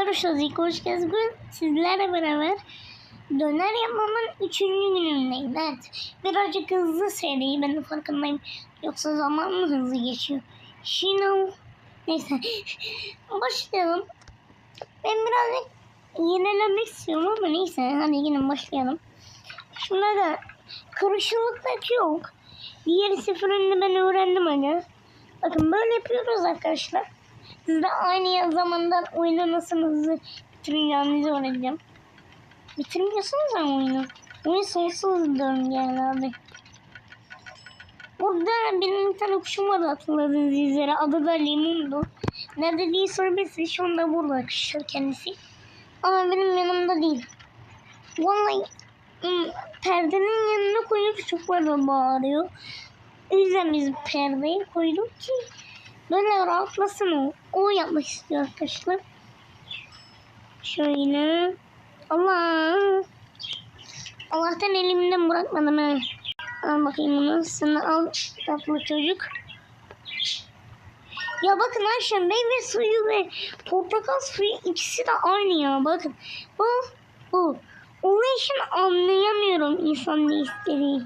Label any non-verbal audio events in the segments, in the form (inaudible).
İlk hoş geldiniz. Bugün sizlerle beraber döner yapmamın üçüncü günündeyim. Evet. Birazcık hızlı seri. Ben de farkındayım. Yoksa zaman mı hızlı geçiyor? Şimdi neyse. (laughs) Başlayalım. Ben birazcık yenilemek istiyorum ama neyse. Hadi yine başlayalım. Şimdi de karışıklık pek yok. Diğer seferinde ben öğrendim hani. Bakın böyle yapıyoruz arkadaşlar. Siz de aynı zamanda oyunu nasıl hızlı bitireceğinizi öğreneceğim. Bitirmiyorsunuz ama oyunu. Oyun sonsuz diyorum yani abi. Burada benim bir tane kuşum vardı hatırladığınız üzere. Adı da Limon'du. Nerede diye sorabilirsiniz. Şu anda burada arkadaşlar kendisi. Ama benim yanımda değil. Vallahi perdenin yanına koyup çok da bağırıyor. O yüzden biz perdeyi koyduk ki böyle rahatlasın o. O yapmak istiyor arkadaşlar. Şöyle. Allah. Allah'tan elimden bırakmadım ha. Al bakayım bunu. Sana al tatlı çocuk. Ya bakın Ayşe meyve suyu ve portakal suyu ikisi de aynı ya. Bakın. Bu. Bu. Onun için anlayamıyorum insan ne istediği.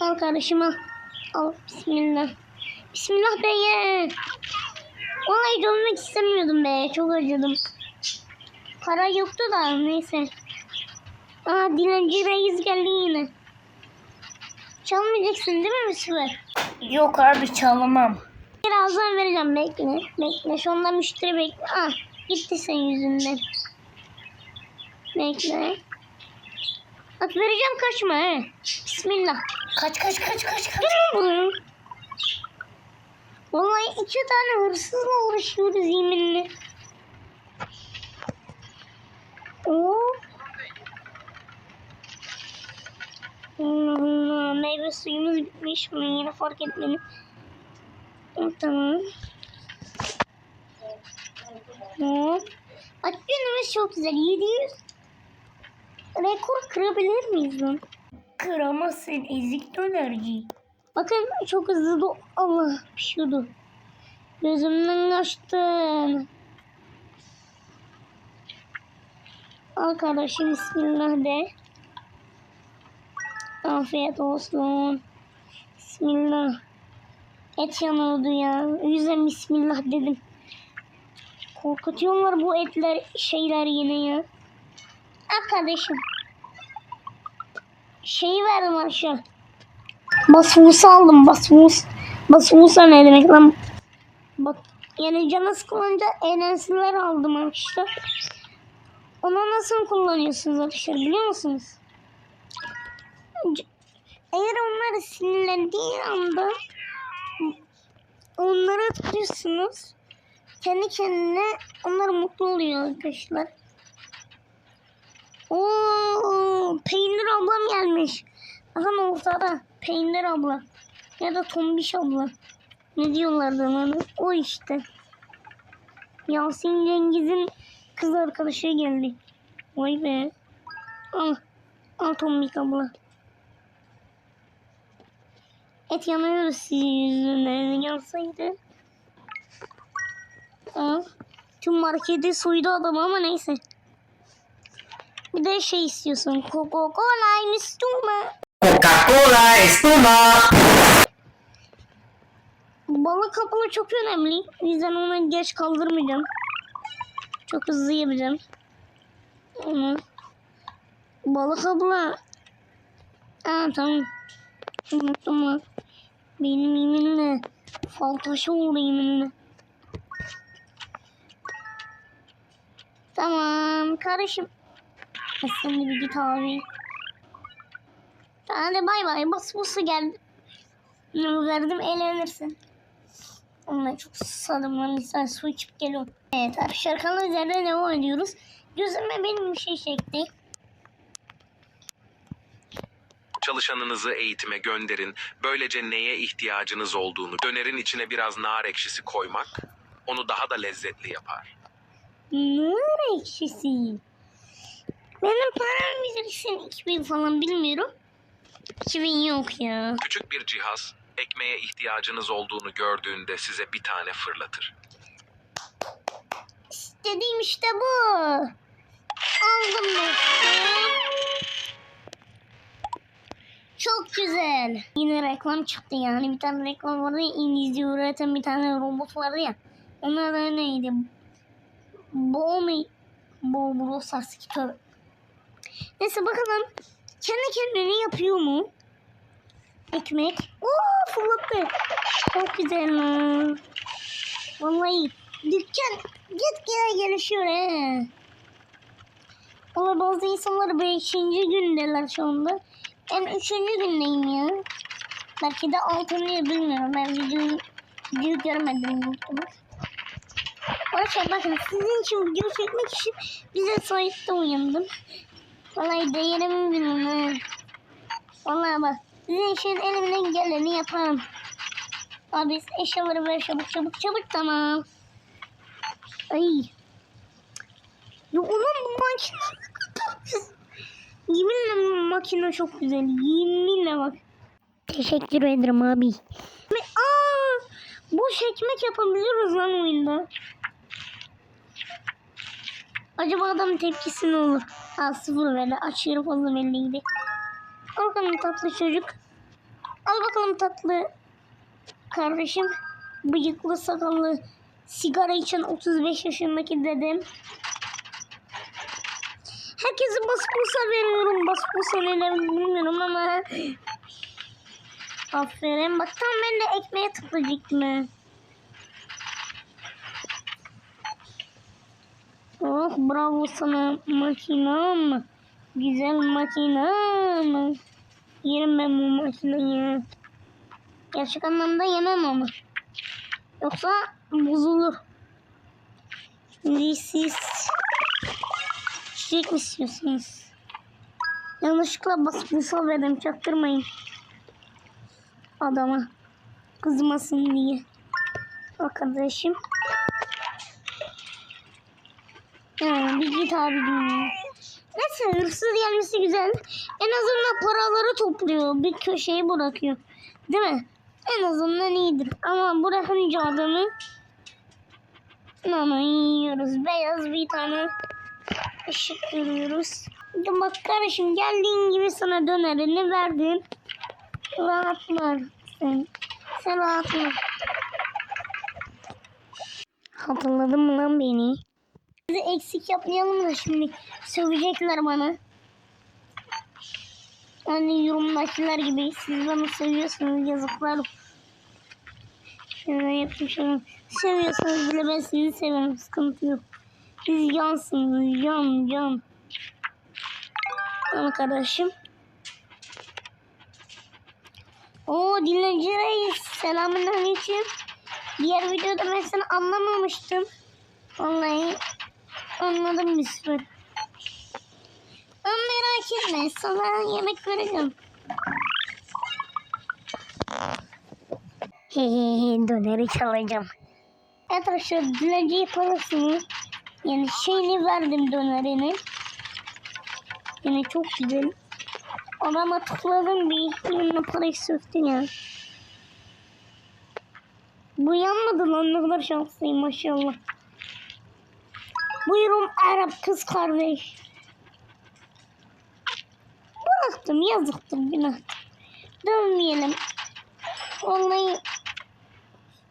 Al kardeşim al. Al bismillah. Bismillah be ye. Vallahi dönmek istemiyordum be. Çok acıdım. Para yoktu da neyse. Aa dilenci reis geldi yine. Çalmayacaksın değil mi Müslüman? Yok abi çalamam. Birazdan vereceğim bekle. Bekle şu anda müşteri bekle. Ah gitti senin yüzünden. Bekle. Bak vereceğim kaçma he. Bismillah. Kaç kaç kaç kaç kaç. Vallahi iki tane hırsızla uğraşıyoruz yeminle. Oo. Allah. Meyve suyumuz bitmiş. Bunu yine fark etmedim. Tamam. Hop. Bak günümüz çok güzel. 700 rekor kırabilir miyiz lan? Kıramazsın ezik dönerci. Bakın çok hızlı do Allah pişiyordu. Gözümden kaçtın. Al kardeşim bismillah de. Afiyet olsun. Bismillah. Et yanıyordu ya. O bismillah dedim. Korkutuyorlar bu etler şeyler yine ya. Al kardeşim. Şeyi verdim aşağı. Basmus aldım basmus. Basmusa ne demek lan? Bak yani canı sıkılınca eğlensinler aldım arkadaşlar. Onu nasıl kullanıyorsunuz arkadaşlar biliyor musunuz? Eğer onlar sinirlendiği anda onları tutuyorsunuz. Kendi kendine onlar mutlu oluyor arkadaşlar. Oo, peynir ablam gelmiş. Aha ortada. Peynir abla. Ya da tombiş abla. Ne diyorlardı ona? O işte. Yasin Cengiz'in kız arkadaşı geldi. Vay be. Al. Al tombik abla. Et yanıyoruz sizin yüzünden. Yansaydı. Al. Tüm marketi soydu adam ama neyse. Bir de şey istiyorsun. Coca-Cola Mistuma. Coca-Cola espuma. Balık kapağı çok önemli. O yüzden onu geç kaldırmayacağım. Çok hızlı yapacağım. Onu. Balık abla. Aa tamam. Unuttum lan. Benim yeminle. Fal taşı oldu yeminle. Tamam kardeşim. Sen de bir git abi. Hadi bay bay. Bas busu geldi. Bunu verdim eğlenirsin. Onunla çok susadım lan. Misal su içip geliyorum. Evet arkadaşlar kanal üzerinde devam ediyoruz. Gözüme benim bir şey çekti. Çalışanınızı eğitime gönderin. Böylece neye ihtiyacınız olduğunu, dönerin içine biraz nar ekşisi koymak onu daha da lezzetli yapar. Nar ekşisi. Benim param bilirsin 2000 falan bilmiyorum. 2000 yok ya. Küçük bir cihaz Ekmeğe ihtiyacınız olduğunu gördüğünde size bir tane fırlatır. İstediğim işte bu. Aldım. Çok güzel. Yine reklam çıktı yani. Bir tane reklam vardı ya. İngilizce üreten bir tane robot vardı ya. Onlar da neydi? Bo mu? Bo Bro Sasuke tövbe. Neyse bakalım. Kendi kendine yapıyor mu? Ekmek. Oo fırlattı. Çok güzel. Vallahi dükkan git gele gelişiyor he. Ama bazı insanlar 5. gündeler şu anda. Ben 3. gündeyim ya. Belki de 6. bilmiyorum. Ben videoyu, videoyu görmedim. Arkadaşlar bakın sizin için video çekmek için bize sahipte uyandım. Vallahi değerimi ha. Vallahi bak sizin için elimden geleni yaparım. Abi eşyaları ver çabuk çabuk çabuk tamam. Ay. Ya ulan bu makine. Yeminle makine çok güzel. Yeminle bak. Teşekkür ederim abi. Aa, boş ekmek yapabiliyoruz lan oyunda. Acaba adamın tepkisi ne olur? Ha sıfır verdi. Aşırı fazla belliydi. Al bakalım tatlı çocuk. Al bakalım tatlı kardeşim. Bıyıklı sakallı sigara içen 35 yaşındaki dedem. Herkese baspusa veriyorum. Baspusa neler bilmiyorum ama. Aferin. Bak tam ben de ekmeğe tıklayacaktım. Oh bravo sana makinam. Güzel makinam. Yerim ben bu makineyi. Gerçek anlamda yemem ama. Yoksa bozulur. Şimdi siz çiçek mi istiyorsunuz? Yanlışlıkla basıp misal verdim çaktırmayın. Adama kızmasın diye. Arkadaşım. Ha, bir git abi dinle. Neyse hırsız gelmesi güzel. En azından paraları topluyor. Bir köşeye bırakıyor. Değil mi? En azından iyidir. Ama bırakınca adamı Nana yiyoruz. Beyaz bir tane ışık görüyoruz. Bak kardeşim geldiğin gibi sana dönerini verdim. Rahatlar sen. Sen rahatla. Hatırladın mı lan beni? Bizi eksik yapmayalım da şimdi sövecekler bana. Hani yorumdakiler gibi siz bana seviyorsunuz yazıklar. Şöyle yapayım şöyle. Seviyorsanız bile ben sizi severim sıkıntı yok. Siz yansınız yan yan. Arkadaşım. Oo dinleyici reis. Selamun aleyküm. Diğer videoda ben seni anlamamıştım. Vallahi anladım sürü. Ama merak etme sana yemek vereceğim. Hehehe döneri çalacağım. Arkadaşlar dilenciye parasını yani şeyini verdim dönerini. Yani çok güzel. Adama tıkladım bir yanına parayı söktü ya. Bu yanmadı lan ne kadar şanslıyım maşallah. Buyurun Arap kız kardeş. Bıraktım yazıktır günahtır. Dönmeyelim. Vallahi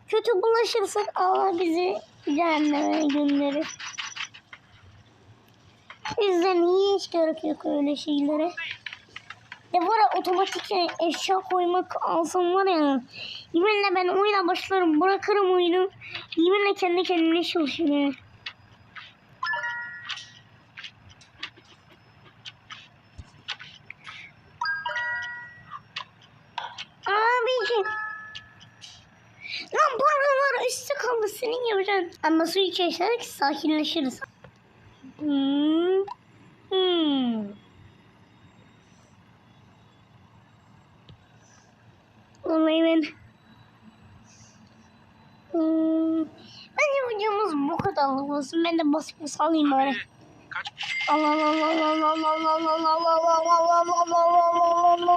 kötü bulaşırsak Allah bizi cehenneme gönderir. Bizden hiç gerek yok öyle şeylere. Ya var ya otomatik eşya koymak alsam var ya. Yeminle ben oyuna başlarım bırakırım oyunu. Yeminle kendi kendine çalışır yapacaksın. Ama su içersek sakinleşiriz. Hmm. Hmm. Vallahi ben... Hmm. Bence videomuz bu kadarlık olsun. Ben de basıp bir salayım bari. Allah Allah Allah Allah Allah Allah Allah Allah Allah Allah Allah Allah Allah